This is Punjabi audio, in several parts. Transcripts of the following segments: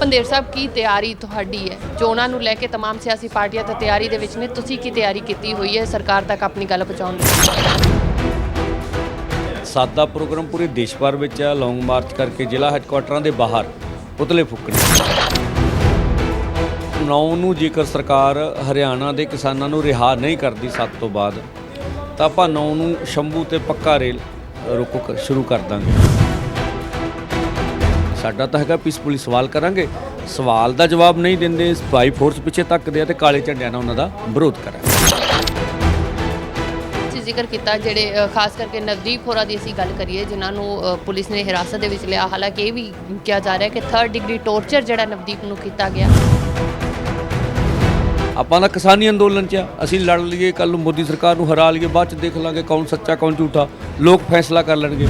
ਪੰਦੇਰ ਸਾਹਿਬ ਕੀ ਤਿਆਰੀ ਤੁਹਾਡੀ ਹੈ ਚੋਣਾਂ ਨੂੰ ਲੈ ਕੇ तमाम ਸਿਆਸੀ ਪਾਰਟੀਆਂ ਤਾਂ ਤਿਆਰੀ ਦੇ ਵਿੱਚ ਨੇ ਤੁਸੀਂ ਕੀ ਤਿਆਰੀ ਕੀਤੀ ਹੋਈ ਹੈ ਸਰਕਾਰ ਤੱਕ ਆਪਣੀ ਗੱਲ ਪਹੁੰਚਾਉਣ ਲਈ ਸਾਦਾ ਪ੍ਰੋਗਰਾਮ ਪੂਰੇ ਦੇਸ਼ ਭਰ ਵਿੱਚ ਹੈ ਲੌਂਗ ਮਾਰਚ ਕਰਕੇ ਜ਼ਿਲ੍ਹਾ ਹੈੱਡਕੁਆਟਰਾਂ ਦੇ ਬਾਹਰ ਪੁਤਲੇ ਫੂਕਣੇ ਨੌ ਨੂੰ ਜੇਕਰ ਸਰਕਾਰ ਹਰਿਆਣਾ ਦੇ ਕਿਸਾਨਾਂ ਨੂੰ ਰਿਹਾ ਨਹੀਂ ਕਰਦੀ ਸੱਤ ਤੋਂ ਬਾਅਦ ਤਾਂ ਆਪਾਂ ਨੌ ਨੂੰ ਸ਼ੰਭੂ ਤੇ ਪੱਕਾ ਰੇਲ ਰੁਕੋ ਕ- ਸ਼ੁਰੂ ਕਰ ਦਾਂਗੇ ਸਾਡਾ ਤਾਂ ਹੈਗਾ ਪੀਸਫੁਲੀ ਸਵਾਲ ਕਰਾਂਗੇ। ਸਵਾਲ ਦਾ ਜਵਾਬ ਨਹੀਂ ਦਿੰਦੇ ਸਪਾਈ ਫੋਰਸ ਪਿੱਛੇ ਤੱਕਦੇ ਆ ਤੇ ਕਾਲੇ ਝੰਡਿਆਂ ਨਾਲ ਉਹਨਾਂ ਦਾ ਵਿਰੋਧ ਕਰਾਂਗੇ। ਜ਼ਿਕਰ ਕੀਤਾ ਜਿਹੜੇ ਖਾਸ ਕਰਕੇ ਨਵਦੀਪ ਹੋਰਾਂ ਦੀ ਅਸੀਂ ਗੱਲ ਕਰੀਏ ਜਿਨ੍ਹਾਂ ਨੂੰ ਪੁਲਿਸ ਨੇ ਹਿਰਾਸਤ ਦੇ ਵਿੱਚ ਲਿਆ। ਹਾਲਾਂਕਿ ਇਹ ਵੀ ਕਿਹਾ ਜਾ ਰਿਹਾ ਕਿ 3rd ਡਿਗਰੀ ਟੌਰਚਰ ਜਿਹੜਾ ਨਵਦੀਪ ਨੂੰ ਕੀਤਾ ਗਿਆ। ਆਪਾਂ ਤਾਂ ਕਿਸਾਨੀ ਅੰਦੋਲਨ 'ਚ ਅਸੀਂ ਲੜ ਲਈਏ ਕੱਲ ਨੂੰ ਮੋਦੀ ਸਰਕਾਰ ਨੂੰ ਹਰਾ ਲਈਏ ਬਾਅਦ 'ਚ ਦੇਖ ਲਾਂਗੇ ਕੌਣ ਸੱਚਾ ਕੌਣ ਝੂਠਾ। ਲੋਕ ਫੈਸਲਾ ਕਰ ਲੈਣਗੇ।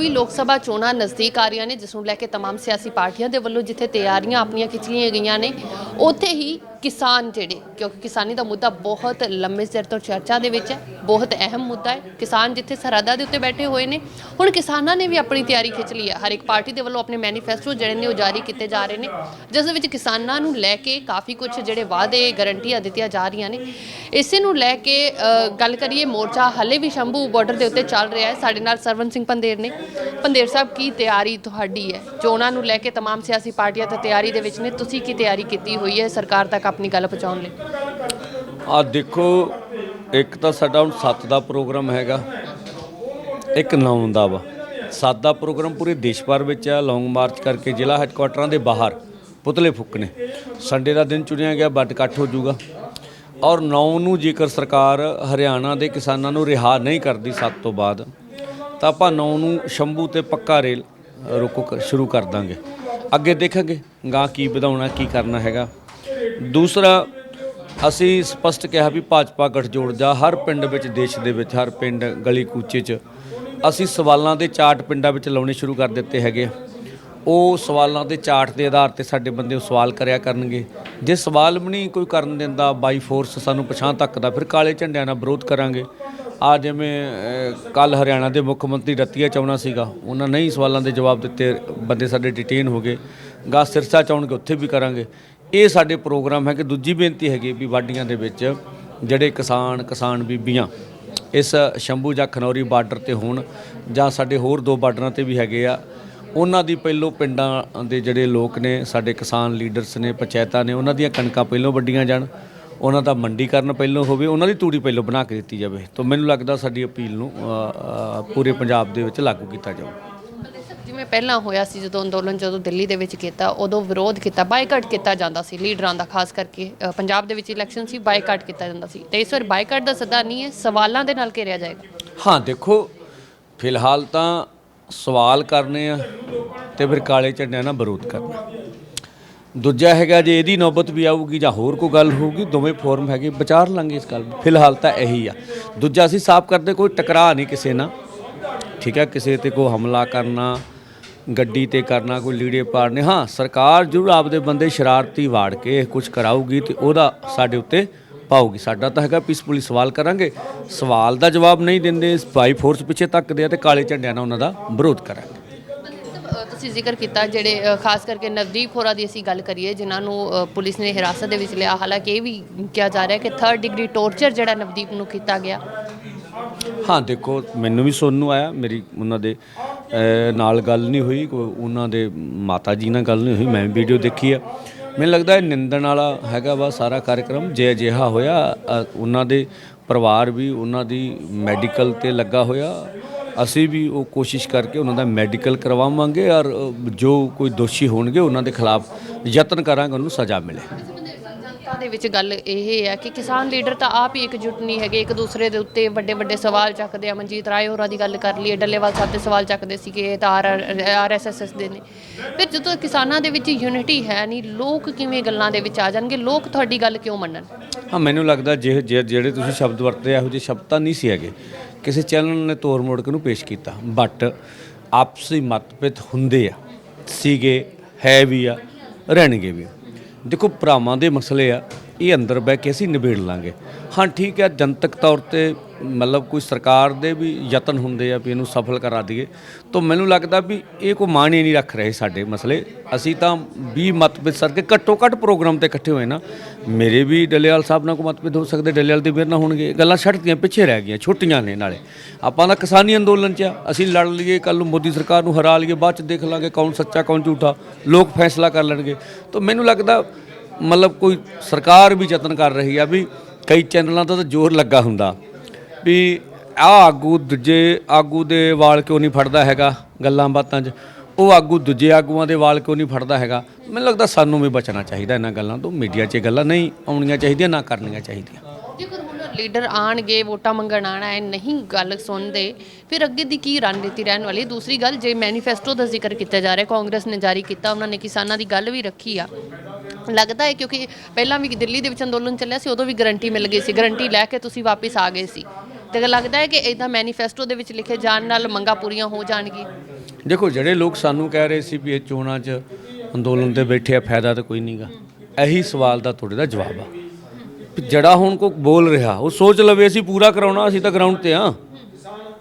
2024 ਲੋਕ ਸਭਾ ਚੋਣਾਂ ਨਜ਼ਦੀਕ ਆ ਰਹੀਆਂ ਨੇ ਜਿਸ ਨੂੰ ਲੈ ਕੇ तमाम ਸਿਆਸੀ ਪਾਰਟੀਆਂ ਦੇ ਵੱਲੋਂ ਜਿੱਥੇ ਤਿਆਰੀਆਂ ਆਪਣੀਆਂ ਖਿੱਚੀਆਂ ਗਈਆਂ ਨੇ ਉੱਥੇ ਹੀ ਕਿਸਾਨ ਜਿਹੜੇ ਕਿਉਂਕਿ ਕਿਸਾਨੀ ਦਾ ਮੁੱਦਾ ਬਹੁਤ ਲੰਮੇ ਸਿਰ ਤੋਂ ਚਰਚਾ ਦੇ ਵਿੱਚ ਹੈ ਬਹੁਤ ਅਹਿਮ ਮੁੱਦਾ ਹੈ ਕਿਸਾਨ ਜਿੱਥੇ ਸਰਹੱਦਾਂ ਦੇ ਉੱਤੇ ਬੈਠੇ ਹੋਏ ਨੇ ਹੁਣ ਕਿਸਾਨਾਂ ਨੇ ਵੀ ਆਪਣੀ ਤਿਆਰੀ ਖਿੱਚ ਲਈ ਹੈ ਹਰ ਇੱਕ ਪਾਰਟੀ ਦੇ ਵੱਲੋਂ ਆਪਣੇ ਮੈਨੀਫੈਸਟੋ ਜਿਹੜੇ ਨੇ ਉਹ ਜਾਰੀ ਕੀਤੇ ਜਾ ਰਹੇ ਨੇ ਜਿਸ ਦੇ ਵਿੱਚ ਕਿਸਾਨਾਂ ਨੂੰ ਲੈ ਕੇ ਕਾਫੀ ਕੁਝ ਜਿਹੜੇ ਵਾਅਦੇ ਗਰੰਟੀਆਂ ਦਿੱਤੀਆਂ ਜਾ ਰਹੀਆਂ ਨੇ ਇਸੇ ਨੂੰ ਲੈ ਕੇ ਅ, ਗੱਲ ਕਰੀਏ ਮੋਰਚਾ ਹਲੇ ਵੀ ਸ਼ੰਭੂ ਬਾਰਡਰ ਦੇ ਉੱਤੇ ਚੱਲ ਰਿਹਾ ਹੈ ਸਾਡੇ ਨਾਲ ਸਰਵਨ ਸਿੰਘ ਪੰਦੇਰ ਨੇ ਪੰਦੇਰ ਸਾਹਿਬ ਕੀ ਤਿਆਰੀ ਤੁਹਾਡੀ ਹੈ ਚੋਣਾਂ ਨੂੰ ਲੈ ਕੇ तमाम ਸਿਆਸੀ ਪਾਰਟੀਆਂ ਤਾਂ ਤਿਆਰੀ ਦੇ ਵਿੱਚ ਨੇ ਤੁਸੀਂ ਕੀ ਤਿਆਰੀ ਕੀਤੀ ਹੋਈ ਹੈ ਸਰਕਾਰ ਤੱਕ ਆਪਣੀ ਗੱਲ ਪਹੁੰਚਾਉਣ ਲਈ? ਆ ਦੇਖੋ, ਇੱਕ ਤਾਂ ਸਾਡਾ ਹੁਣ 7 ਦਾ ਪ੍ਰੋਗਰਾਮ ਹੈਗਾ, ਇੱਕ 9 ਦਾ ਵਾ। 7 ਦਾ ਪ੍ਰੋਗਰਾਮ ਪੂਰੇ ਦੇਸ਼ ਭਰ ਵਿੱਚ ਆ, ਲੌਂਗ ਮਾਰਚ ਕਰਕੇ ਜ਼ਿਲ੍ਹਾ ਹੈੱਡਕੁਆਟਰਾਂ ਦੇ ਬਾਹਰ, ਪੁਤਲੇ ਫੁੱਕਣੇ ਸੰਡੇ ਦਾ ਦਿਨ ਚੁਣਿਆ ਗਿਆ ਵੱਡ ਇਕੱਠ ਹੋ ਜਾਊਗਾ। ਔਰ 9 ਨੂੰ ਜੇਕਰ ਸਰਕਾਰ ਹਰਿਆਣਾ ਦੇ ਕਿਸਾਨਾਂ ਨੂੰ ਰਿਹਾ ਨਹੀਂ ਕਰਦੀ 7 ਤੋਂ ਬਾਅਦ, ਤਾਂ ਆਪਾਂ 9 ਨੂੰ ਸ਼ੰਭੂ ਤੇ ਪੱਕਾ ਰੇਲ ਰੁਕੋ ਸ਼ੁਰੂ ਕਰ ਦਾਂਗੇ। ਅੱਗੇ ਦੇਖਾਂਗੇ ਗਾਂ ਕੀ ਵਧਾਉਣਾ, ਕੀ ਕਰਨਾ ਹੈਗਾ। ਦੂਸਰਾ, ਅਸੀਂ ਸਪਸ਼ਟ ਕਿਹਾ ਵੀ ਭਾਜਪਾ ਗਠਜੋੜ ਜਾ ਹਰ ਪਿੰਡ ਵਿੱਚ, ਦੇਸ਼ ਦੇ ਵਿੱਚ, ਹਰ ਪਿੰਡ ਗਲੀ ਕੂਚੇ 'ਚ ਅਸੀਂ ਸਵਾਲਾਂ ਦੇ ਚਾਰਟ ਪਿੰਡਾਂ ਵਿੱਚ ਲਾਉਣੇ ਸ਼ੁਰੂ ਕਰ ਦਿੱਤੇ ਹੈਗੇ ਉਹ ਸਵਾਲਾਂ ਦੇ ਚਾਰਟ ਦੇ ਆਧਾਰ ਤੇ ਸਾਡੇ ਬੰਦੇ ਉਹ ਸਵਾਲ ਕਰਿਆ ਕਰਨਗੇ। ਜੇ ਸਵਾਲ ਵੀ ਨਹੀਂ ਕੋਈ ਕਰਨ ਦਿੰਦਾ ਬਾਈ ਫੋਰਸ ਸਾਨੂੰ ਪਛਾਣ ਤੱਕ ਦਾ ਫਿਰ ਕਾਲੇ ਝੰਡਿਆਂ ਨਾਲ ਵਿਰੋਧ ਕਰਾਂਗੇ। ਆ ਜਿਵੇਂ ਕੱਲ ਹਰਿਆਣਾ ਦੇ ਮੁੱਖ ਮੰਤਰੀ ਰਤੀਆ ਚਾਉਣਾ ਸੀਗਾ, ਉਹਨਾਂ ਨਹੀਂ ਸਵਾਲਾਂ ਦੇ ਜਵਾਬ ਦਿੱਤੇ, ਬੰਦੇ ਸਾਡੇ ਡਿਟੇਨ ਹੋ ਗਏ। ਗਾ ਸਿਰਸਾ ਚਾਉਣਗੇ, ਉੱਥੇ ਵੀ ਕਰਾਂਗੇ। ਇਹ ਸਾਡੇ ਪ੍ਰੋਗਰਾਮ ਹੈ ਕਿ ਦੂਜੀ ਬੇਨਤੀ ਹੈਗੀ ਵੀ ਵਾਡੀਆਂ ਦੇ ਵਿੱਚ ਜਿਹੜੇ ਕਿਸਾਨ ਕਿਸਾਨ ਬੀਬੀਆਂ ਇਸ ਸ਼ੰਭੂ ਜਾਂ ਖਨੌਰੀ ਬਾਰਡਰ ਤੇ ਹੋਣ ਜਾਂ ਸਾਡੇ ਹੋਰ ਦੋ ਬਾਰਡਰਾਂ ਤੇ ਵੀ ਹੈਗੇ ਆ, ਉਹਨਾਂ ਦੀ ਪਹਿਲੋਂ ਪਿੰਡਾਂ ਦੇ ਜਿਹੜੇ ਲੋਕ ਨੇ, ਸਾਡੇ ਕਿਸਾਨ ਲੀਡਰਸ ਨੇ, ਪੰਚਾਇਤਾਂ ਨੇ, ਉਹਨਾਂ ਦੀਆਂ ਕਣਕਾਂ ਪਹਿਲੋਂ ਵੱਡੀਆਂ ਜਾਣ, ਉਹਨਾਂ ਦਾ ਮੰਡੀਕਰਨ ਪਹਿਲੋਂ ਹੋਵੇ, ਉਹਨਾਂ ਦੀ ਤੂੜੀ ਪਹਿਲੋਂ ਬਣਾ ਕੇ ਦਿੱਤੀ ਜਾਵੇ, ਤਾਂ ਮੈਨੂੰ ਲੱਗਦਾ ਸਾਡੀ ਅਪੀਲ ਨੂੰ ਪੂਰੇ ਪੰਜਾਬ ਦੇ ਵਿੱਚ ਲਾਗੂ ਕੀਤਾ ਜਾਵੇ ਪਹਿਲਾਂ ਹੋਇਆ ਸੀ ਜਦੋਂ ਅੰਦੋਲਨ ਜਦੋਂ ਦਿੱਲੀ ਦੇ ਵਿੱਚ ਕੀਤਾ ਉਦੋਂ ਵਿਰੋਧ ਕੀਤਾ ਬਾਈਕਾਟ ਕੀਤਾ ਜਾਂਦਾ ਸੀ ਲੀਡਰਾਂ ਦਾ ਖਾਸ ਕਰਕੇ ਅ, ਪੰਜਾਬ ਦੇ ਵਿੱਚ ਇਲੈਕਸ਼ਨ ਸੀ ਬਾਈਕਾਟ ਕੀਤਾ ਜਾਂਦਾ ਸੀ। ਤੇ ਇਸ ਵਾਰ ਬਾਈਕਾਟ ਦਾ ਸੱਦਾ ਨਹੀਂ ਹੈ ਸਵਾਲਾਂ ਦੇ ਨਾਲ ਘੇਰਿਆ ਜਾਏਗਾ। ਹਾਂ ਦੇਖੋ ਫਿਲਹਾਲ ਤਾਂ ਸਵਾਲ ਕਰਨੇ ਆ ਤੇ ਫਿਰ ਕਾਲੇ ਝੰਡਿਆਂ ਨਾਲ ਵਿਰੋਧ ਕਰਨਾ। ਦੂਜਾ ਹੈਗਾ ਜੇ ਇਹਦੀ ਨੌਬਤ ਵੀ ਆਊਗੀ ਜਾਂ ਹੋਰ ਕੋਈ ਗੱਲ ਹੋਊਗੀ ਦੋਵੇਂ ਫੋਰਮ ਹੈਗੇ ਵਿਚਾਰ ਲਾਂਗੇ ਇਸ ਗੱਲ ਨੂੰ। ਫਿਲਹਾਲ ਤਾਂ ਇਹੀ ਆ। ਦੂਜਾ ਅਸੀਂ ਸਾਫ਼ ਕਰਦੇ ਕੋਈ ਟਕਰਾਅ ਨਹੀਂ ਕਿਸੇ ਨਾਲ। ਠੀਕ ਹੈ ਕਿਸੇ ਤੇ ਕੋਈ ਹਮਲਾ ਕਰਨਾ ਗੱਡੀ ਤੇ ਕਰਨਾ ਕੋਈ ਲੀੜੇ ਪਾੜਨੇ। ਹਾਂ ਸਰਕਾਰ ਜ਼ਰੂਰ ਆਪਦੇ ਬੰਦੇ ਸ਼ਰਾਰਤੀ ਵਾੜ ਕੇ ਕੁਝ ਕਰਾਊਗੀ ਤੇ ਉਹਦਾ ਸਾਡੇ ਉੱਤੇ ਪਾਊਗੀ। ਸਾਡਾ ਤਾਂ ਹੈਗਾ ਪੀਸਫੁਲੀ ਸਵਾਲ ਕਰਾਂਗੇ। ਸਵਾਲ ਦਾ ਜਵਾਬ ਨਹੀਂ ਦਿੰਦੇ ਸਪਾਈ ਫੋਰਸ ਪਿੱਛੇ ਤੱਕਦੇ ਆ ਤੇ ਕਾਲੇ ਝੰਡਿਆਂ ਨਾਲ ਉਹਨਾਂ ਦਾ ਵਿਰੋਧ ਕਰਾਂਗੇ। ਤੁਸੀਂ ਜ਼ਿਕਰ ਕੀਤਾ ਜਿਹੜੇ ਖਾਸ ਕਰਕੇ ਨਵਦੀਪ ਹੋਰਾਂ ਦੀ ਅਸੀਂ ਗੱਲ ਕਰੀਏ ਜਿਨ੍ਹਾਂ ਨੂੰ ਪੁਲਿਸ ਨੇ ਹਿਰਾਸਤ ਦੇ ਵਿੱਚ ਲਿਆ। ਹਾਲਾਂਕਿ ਇਹ ਵੀ ਕਿਹਾ ਜਾ ਰਿਹਾ ਕਿ 3rd ਡਿਗਰੀ ਟੌਰਚਰ ਜਿਹੜਾ ਨਵਦੀਪ ਨੂੰ ਕੀਤਾ ਗਿਆ। ਹਾਂ ਦੇਖੋ ਮੈਨੂੰ ਵੀ ਸੁਣਨ ਨੂੰ ਆਇਆ। ਮੇਰੀ ਉਹਨਾਂ ਦੇ ਨਾਲ ਗੱਲ ਨਹੀਂ ਹੋਈ ਕੋਈ ਉਹਨਾਂ ਦੇ ਮਾਤਾ ਜੀ ਨਾਲ ਗੱਲ ਨਹੀਂ ਹੋਈ, ਮੈਂ ਵੀਡੀਓ ਦੇਖੀ ਆ। ਮੈਨੂੰ ਲੱਗਦਾ ਇਹ ਨਿੰਦਣ ਵਾਲਾ ਹੈਗਾ ਵਾ ਸਾਰਾ ਕਾਰਜਕ੍ਰਮ ਜੇ ਅਜਿਹਾ ਹੋਇਆ ਉਹਨਾਂ ਦੇ ਪਰਿਵਾਰ ਵੀ ਉਹਨਾਂ ਦੀ ਮੈਡੀਕਲ ਤੇ ਲੱਗਾ ਹੋਇਆ। ਅਸੀਂ ਵੀ ਉਹ ਕੋਸ਼ਿਸ਼ ਕਰਕੇ ਉਹਨਾਂ ਦਾ ਮੈਡੀਕਲ ਕਰਵਾਵਾਂਗੇ ਔਰ ਜੋ ਕੋਈ ਦੋਸ਼ੀ ਹੋਣਗੇ, ਉਹਨਾਂ ਦੇ ਖਿਲਾਫ ਯਤਨ ਕਰਾਂਗੇ, ਉਹਨੂੰ ਸਜ਼ਾ ਮਿਲੇ। ਦੇ ਵਿੱਚ ਗੱਲ ਇਹ ਹੈ ਕਿ ਕਿਸਾਨ ਲੀਡਰ ਤਾਂ ਆਪ ਹੀ ਇਕਜੁੱਟ ਨਹੀਂ ਹੈਗੇ, ਇੱਕ ਦੂਸਰੇ ਦੇ ਉੱਤੇ ਵੱਡੇ ਵੱਡੇ ਸਵਾਲ ਚੱਕਦੇ ਆ। ਮਨਜੀਤ ਰਾਏ ਹੋਰਾਂ ਦੀ ਗੱਲ ਕਰ ਲਈਏ, ਡੱਲੇਵਾਲ ਸਾਹਿਬ ਦੇ ਸਵਾਲ ਚੱਕਦੇ ਸੀ ਕਿ ਇਹ ਤਾਂ ਆਰਐਸਐਸ ਦੇ ਨੇ। ਫਿਰ ਜਦੋਂ ਕਿਸਾਨਾਂ ਦੇ ਵਿੱਚ ਯੂਨਿਟੀ ਹੈ ਨਹੀਂ, ਲੋਕ ਕਿਵੇਂ ਗੱਲਾਂ ਦੇ ਵਿੱਚ ਆ ਜਾਣਗੇ? ਲੋਕ ਤੁਹਾਡੀ ਗੱਲ ਕਿਉਂ ਮੰਨਣ? ਹਾਂ, ਮੈਨੂੰ ਲੱਗਦਾ ਜੇ ਜੇ- ਜਿਹੜੇ ਤੁਸੀਂ ਸ਼ਬਦ ਵਰਤੇ ਇਹੋ ਜਿਹੇ ਸ਼ਬਦ ਤਾਂ ਨਹੀਂ ਸੀ ਹੈਗੇ। ਕਿਸੇ ਚੈਨਲ ਨੇ ਤੋੜ ਮੋੜ ਕੇ ਨੂੰ ਪੇਸ਼ ਕੀਤਾ। ਬਟ ਆਪਸੀ ਮਤਭੇਦ ਹੁੰਦੇ ਆ, ਸੀਗੇ, ਹੈ ਵੀ ਆ, ਰਹਿਣਗੇ ਵੀ ਦੇਖੋ ਭਰਾਵਾਂ ਦੇ ਮਸਲੇ ਆ। ਇਹ ਅੰਦਰ ਬਹਿ ਕੇ ਅਸੀਂ ਨਿਬੇੜ ਲਾਂਗੇ। ਹਾਂ, ਠੀਕ ਹੈ, ਜਨਤਕ ਤੌਰ ਤੇ ਮਤਲਬ ਕੋਈ ਸਰਕਾਰ ਦੇ ਵੀ ਯਤਨ ਹੁੰਦੇ ਆ ਵੀ ਇਹਨੂੰ ਸਫਲ ਕਰਾ ਦਈਏ। ਤਾਂ ਮੈਨੂੰ ਲੱਗਦਾ ਵੀ ਇਹ ਕੋਈ ਮਾਇਨੇ ਨਹੀਂ ਰੱਖ ਰਹੇ ਸਾਡੇ ਮਸਲੇ। ਅਸੀਂ ਤਾਂ 20 ਮਤਭੇਦ ਸਰ ਕੇ ਘੱਟੋ ਘੱਟ ਪ੍ਰੋਗਰਾਮ ਤੇ ਇਕੱਠੇ ਹੋਏ ਨਾ। ਮੇਰੇ ਵੀ ਡੱਲੇਵਾਲ ਸਾਹਿਬ ਨਾਲ ਕੋਈ ਮਤਭੇਦ ਹੋ ਸਕਦੇ, ਡੱਲੇਵਾਲ ਦੇ ਮੇਰੇ ਨਾਲ ਹੋਣਗੇ। ਗੱਲਾਂ ਛੱਡਤੀਆਂ ਪਿੱਛੇ ਰਹਿ ਗਈਆਂ, ਛੋਟੀਆਂ ਨੇ ਨਾਲੇ। ਆਪਾਂ ਤਾਂ ਕਿਸਾਨੀ ਅੰਦੋਲਨ 'ਚ ਆ। ਅਸੀਂ ਲੜ ਲਈਏ ਕੱਲ ਨੂੰ ਮੋਦੀ ਸਰਕਾਰ ਨੂੰ ਹਰਾ ਲਈਏ, ਬਾਅਦ 'ਚ ਦੇਖ ਲਾਂਗੇ ਕੌਣ ਸੱਚਾ, ਕੌਣ ਝੂਠਾ। ਲੋਕ ਫੈਸਲਾ ਕਰ ਲੈਣਗੇ। ਤਾਂ ਮੈਨੂੰ ਲੱਗਦਾ ਮਤਲਬ ਕੋਈ ਸਰਕਾਰ ਵੀ ਯਤਨ ਕਰ ਰਹੀ ਆ ਵੀ ਕਈ ਚੈਨਲਾਂ ਦਾ ਤਾਂ ਜ਼ੋਰ ਲੱਗਾ ਹੁੰਦਾ ਵੀ ਆ ਆਗੂ ਦੂਜੇ ਆਗੂ ਦੇ ਵਾਲ ਕਿਉਂ ਨਹੀਂ ਫੜਦਾ ਹੈਗਾ ਗੱਲਾਂ ਬਾਤਾਂ 'ਚ? ਉਹ ਆਗੂ ਦੂਜੇ ਆਗੂਆਂ ਦੇ ਵਾਲ ਕਿਉਂ ਨਹੀਂ ਫੜਦਾ ਹੈਗਾ? ਮੈਨੂੰ ਲੱਗਦਾ ਸਾਨੂੰ ਵੀ ਬਚਣਾ ਚਾਹੀਦਾ ਇਹਨਾਂ ਗੱਲਾਂ ਤੋਂ। ਮੀਡੀਆ 'ਚ ਇਹ ਗੱਲਾਂ ਨਹੀਂ ਆਉਣੀਆਂ ਚਾਹੀਦੀਆਂ, ਨਾ ਕਰਨੀਆਂ ਚਾਹੀਦੀਆਂ। ਜੇਕਰ ਹੁਣ ਲੀਡਰ ਆਣਗੇ, ਵੋਟਾਂ ਮੰਗਣ ਆਣਾ ਹੈ ਨਹੀਂ ਗੱਲ ਸੁਣਦੇ, ਫਿਰ ਅੱਗੇ ਦੀ ਕੀ ਰਣਨੀਤੀ ਰਹਿਣ ਵਾਲੀ ਹੈ? ਦੂਸਰੀ ਗੱਲ, ਜੇ ਮੈਨੀਫੈਸਟੋ ਦਾ ਜ਼ਿਕਰ ਕੀਤਾ ਜਾ ਰਿਹਾ, ਕਾਂਗਰਸ ਨੇ ਜਾਰੀ ਕੀਤਾ, ਉਹਨਾਂ ਨੇ ਕਿਸਾਨਾਂ ਦੀ ਗੱਲ ਵੀ ਰੱਖੀ ਆ। ਲੱਗਦਾ ਹੈ ਕਿਉਂਕਿ ਪਹਿਲਾਂ ਵੀ ਦਿੱਲੀ ਦੇ ਵਿੱਚ ਅੰਦੋਲਨ ਚੱਲਿਆ ਸੀ, ਉਦੋਂ ਵੀ ਗਰੰਟੀ ਮਿਲ ਗਈ ਸੀ, ਗਰੰਟੀ ਲੈ ਕੇ ਤੁਸੀਂ ਵਾਪਸ ਆ ਗਏ ਸੀ। ਤੇ ਲੱਗਦਾ ਹੈ ਕਿ ਇਦਾਂ ਮੈਨੀਫੈਸਟੋ ਦੇ ਵਿੱਚ ਲਿਖੇ ਜਾਣ ਨਾਲ ਮੰਗਾਂ ਪੂਰੀਆਂ ਹੋ ਜਾਣਗੀਆਂ? ਦੇਖੋ, ਜਿਹੜੇ ਲੋਕ ਸਾਨੂੰ ਕਹਿ ਰਹੇ ਸੀ ਵੀ ਇਹ ਚੋਣਾਂ 'ਚ ਅੰਦੋਲਨ ਤੇ ਬੈਠੇ ਆ, ਫਾਇਦਾ ਤਾਂ ਕੋਈ ਨਹੀਂਗਾ ਇਹੀ ਸਵਾਲ ਦਾ ਤੁਹਾਡੇ ਦਾ ਜਵਾਬ ਆ। ਜਿਹੜਾ ਹੁਣ ਕੋ ਬੋਲ ਰਿਹਾ, ਉਹ ਸੋਚ ਲਵੇ, ਅਸੀਂ ਪੂਰਾ ਕਰਾਉਣਾ, ਅਸੀਂ ਤਾਂ ਗਰਾਊਂਡ ਤੇ ਆ।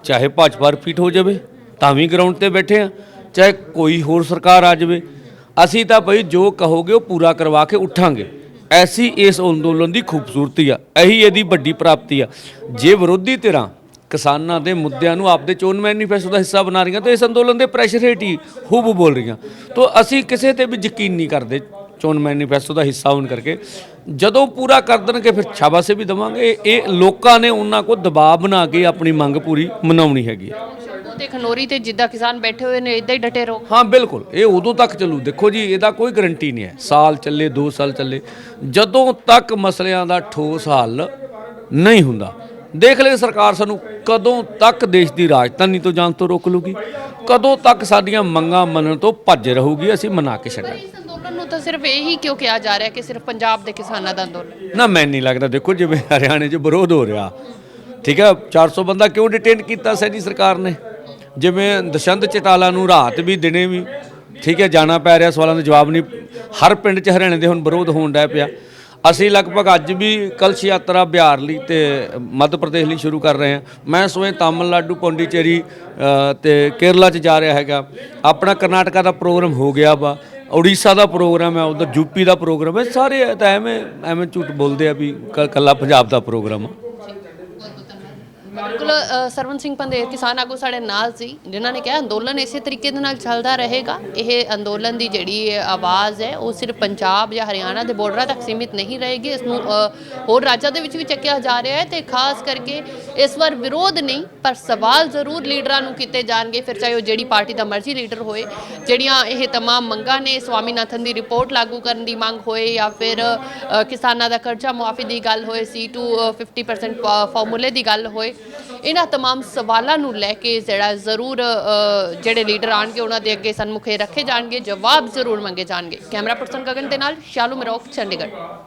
ਚਾਹੇ ਭਾਜਪਾ ਰਿਪੀਟ ਹੋ ਜਾਵੇ, ਤਾਂ ਵੀ ਗਰਾਊਂਡ ਤੇ ਬੈਠੇ ਆ। ਚਾਹੇ ਕੋਈ ਹੋਰ ਸਰਕਾਰ ਆ ਜਾਵੇ ਅਸੀਂ ਤਾਂ ਬਈ ਜੋ ਕਹੋਗੇ ਉਹ ਪੂਰਾ ਕਰਵਾ ਕੇ ਉੱਠਾਂਗੇ। ਐਸੀ ਇਸ ਅੰਦੋਲਨ ਦੀ ਖੂਬਸੂਰਤੀ ਆ। ਇਹੀ ਇਹਦੀ ਵੱਡੀ ਪ੍ਰਾਪਤੀ ਆ। ਜੇ ਵਿਰੋਧੀ ਧਿਰਾਂ ਕਿਸਾਨਾਂ ਦੇ ਮੁੱਦਿਆਂ ਨੂੰ ਆਪਦੇ ਚੋਣ ਮੈਨੀਫੈਸਟੋ ਦਾ ਹਿੱਸਾ ਬਣਾ ਰਹੀਆਂ ਤਾਂ ਇਸ ਅੰਦੋਲਨ ਦੇ ਪ੍ਰੈਸ਼ਰ ਹੇਠ ਹੀ ਹੂਬ ਬੋਲ ਰਹੀਆਂ। ਤਾਂ ਅਸੀਂ ਕਿਸੇ ਤੇ ਵੀ ਯਕੀਨ ਨਹੀਂ ਕਰਦੇ ਚੋਣ ਮੈਨੀਫੈਸਟੋ ਦਾ ਹਿੱਸਾ ਹੋਣ ਕਰਕੇ। ਜਦੋਂ ਪੂਰਾ ਕਰ ਦੇਣਗੇ ਫਿਰ ਸ਼ਾਬਾਸ਼ੇ ਵੀ ਦਵਾਂਗੇ। ਇਹ ਲੋਕਾਂ ਨੇ ਉਹਨਾਂ ਕੋ ਦਬਾਅ ਬਣਾ ਕੇ ਆਪਣੀ ਮੰਗ ਪੂਰੀ ਮਨਾਉਣੀ ਹੈਗੀ ਹੈ ਤੇ ਖਨੋਰੀ ਤੇ ਜਿੱਦਾਂ ਕਿਸਾਨ ਬੈਠੇ ਹੋਏ ਨੇ ਇਦਾਂ ਹੀ ਡਟੇ ਰਹੋ। ਹਾਂ ਬਿਲਕੁਲ। ਇਹ ਉਦੋਂ ਤੱਕ ਚੱਲੂ। ਦੇਖੋ ਜੀ ਇਹਦਾ ਕੋਈ ਗਰੰਟੀ ਨਹੀਂ ਹੈ। ਸਾਲ ਚੱਲੇ 2 ਸਾਲ ਚੱਲੇ। ਜਦੋਂ ਤੱਕ ਮਸਲਿਆਂ ਦਾ ਠੋਸ ਹੱਲ ਨਹੀਂ ਹੁੰਦਾ ਦੇਖ ਲੈ ਸਰਕਾਰ ਸਾਨੂੰ ਕਦੋਂ ਤੱਕ ਦੇਸ਼ ਦੀ ਰਾਜਧਾਨੀ ਤੋਂ ਜਾਣ ਤੋਂ ਰੋਕ ਲੂਗੀ ਕਦੋਂ ਤੱਕ ਸਾਡੀਆਂ ਮੰਗਾਂ ਮੰਨਣ ਤੋਂ ਭੱਜ ਰਹੂਗੀ ਅਸੀਂ ਮਨਾ ਕੇ ਛੱਡਾਂਗੇ। ਇਸ ਅੰਦੋਲਨ ਨੂੰ ਤਾਂ ਸਿਰਫ ਇਹੀ ਕਿਉਂ ਕਿਹਾ ਜਾ ਰਿਹਾ ਕਿ ਸਿਰਫ ਪੰਜਾਬ ਦੇ ਕਿਸਾਨਾਂ ਦਾ ਅੰਦੋਲਨ? ਨਾ ਮੈਨੂੰ ਨਹੀਂ ਲੱਗਦਾ। ਦੇਖੋ ਜਿਵੇਂ ਹਰਿਆਣੇ 'ਚ ਵਿਰੋਧ ਹੋ ਰਿਹਾ ਠੀਕ ਹੈ 400 ਬੰਦਾ ਕਿਉਂ ਡਿਟੇਨ ਕੀਤਾ ਸੈਨੀ ਸਰਕਾਰ ਨੇ? ਜਿਵੇਂ ਦਸ਼ੰਦ ਚਟਾਲਾ ਨੂੰ ਰਾਤ ਵੀ ਦਿਨੇ ਵੀ ਠੀਕ ਹੈ ਜਾਣਾ ਪੈ ਰਿਹਾ ਸਵਾਲਾਂ ਦੇ ਜਵਾਬ ਨਹੀਂ। ਹਰ ਪਿੰਡ 'ਚ ਹਰਿਆਣੇ ਦੇ ਹੁਣ ਵਿਰੋਧ ਹੋਣ ਡਿਆ ਪਿਆ। ਅਸੀਂ ਲਗਭਗ ਅੱਜ ਵੀ ਕਲਸ਼ ਯਾਤਰਾ ਬਿਹਾਰ ਲਈ ਤੇ ਮੱਧ ਪ੍ਰਦੇਸ਼ ਲਈ ਸ਼ੁਰੂ ਕਰ ਰਹੇ ਹਾਂ। ਮੈਂ ਸੋਏ ਤਾਮਿਲਨਾਡੂ ਪੌਂਡੀਚੇਰੀ ਅ, ਤੇ ਕੇਰਲਾ 'ਚ ਜਾ ਰਿਹਾ ਹੈਗਾ। ਆਪਣਾ ਕਰਨਾਟਕਾ ਦਾ ਪ੍ਰੋਗਰਾਮ ਹੋ ਗਿਆ ਵਾ। ਉੜੀਸਾ ਦਾ ਪ੍ਰੋਗਰਾਮ ਹੈ ਉਧਰ ਯੂਪੀ ਦਾ ਪ੍ਰੋਗਰਾਮ ਹੈ। ਸਾਰੇ ਤਾਂ ਐਵੇਂ ਐਵੇਂ ਝੂਠ ਬੋਲਦੇ ਆ ਵੀ ਕ- ਕੱਲਾ ਪੰਜਾਬ ਦਾ ਪ੍ਰੋਗਰਾਮ ਆ। ਬਿਲਕੁਲ ਅ, ਸਰਵਨ ਸਿੰਘ ਪੰਦੇਰ ਕਿਸਾਨ ਆਗੂ ਸਾਡੇ ਨਾਲ ਸੀ ਜਿਨ੍ਹਾਂ ਨੇ ਕਿਹਾ ਅੰਦੋਲਨ ਇਸੇ ਤਰੀਕੇ ਦੇ ਨਾਲ ਚੱਲਦਾ ਰਹੇਗਾ। ਇਹ ਅੰਦੋਲਨ ਦੀ ਜਿਹੜੀ ਆਵਾਜ਼ ਹੈ ਉਹ ਸਿਰਫ ਪੰਜਾਬ ਜਾਂ ਹਰਿਆਣਾ ਦੇ ਬਾਰਡਰਾਂ ਤੱਕ ਸੀਮਿਤ ਨਹੀਂ ਰਹੇਗੀ। ਇਸ ਨੂੰ ਹੋਰ ਰਾਜਾਂ ਦੇ ਵਿੱਚ ਵੀ ਚੱਕਿਆ ਜਾ ਰਿਹਾ ਹੈ ਤੇ ਖਾਸ ਕਰਕੇ ਇਸ ਵਾਰ ਵਿਰੋਧ ਨਹੀਂ ਪਰ ਸਵਾਲ ਜ਼ਰੂਰ ਲੀਡਰਾਂ ਨੂੰ ਕੀਤੇ ਜਾਣਗੇ। ਫਿਰ ਚਾਹੇ ਉਹ ਜਿਹੜੀ ਪਾਰਟੀ ਦਾ ਮਰਜ਼ੀ ਲੀਡਰ ਹੋਏ ਜਿਹੜੀਆਂ ਇਹ ਤਮਾਮ ਮੰਗਾਂ ਨੇ ਸਵਾਮੀਨਾਥਨ ਦੀ ਰਿਪੋਰਟ ਲਾਗੂ ਕਰਨ ਦੀ ਮੰਗ ਹੋਏ ਜਾਂ ਫਿਰ ਕਿਸਾਨਾਂ ਦਾ ਕਰਜ਼ਾ ਮੁਆਫੀ ਦੀ ਗੱਲ ਹੋਏ ਸੀ ਟੂ 50% ਫਾਰਮੂਲੇ ਦੀ ਗੱਲ ਹੋਏ ਇਹਨਾਂ तमाम ਸਵਾਲਾਂ ਨੂੰ ਲੈ ਕੇ ਜਿਹੜਾ ਜ਼ਰੂਰ ਅ, ਜਿਹੜੇ ਲੀਡਰ ਆਣਗੇ ਉਹਨਾਂ ਦੇ ਅੱਗੇ ਸਨਮੁਖੇ ਰੱਖੇ ਜਾਣਗੇ ਜਵਾਬ ਜ਼ਰੂਰ ਮੰਗੇ ਜਾਣਗੇ ਕੈਮਰਾ ਪਰਸਨ ਗਗਨ ਦੇ ਨਾਲ ਸ਼ਾਲੂ ਮਰੋਕ ਚੰਡੀਗੜ੍ਹ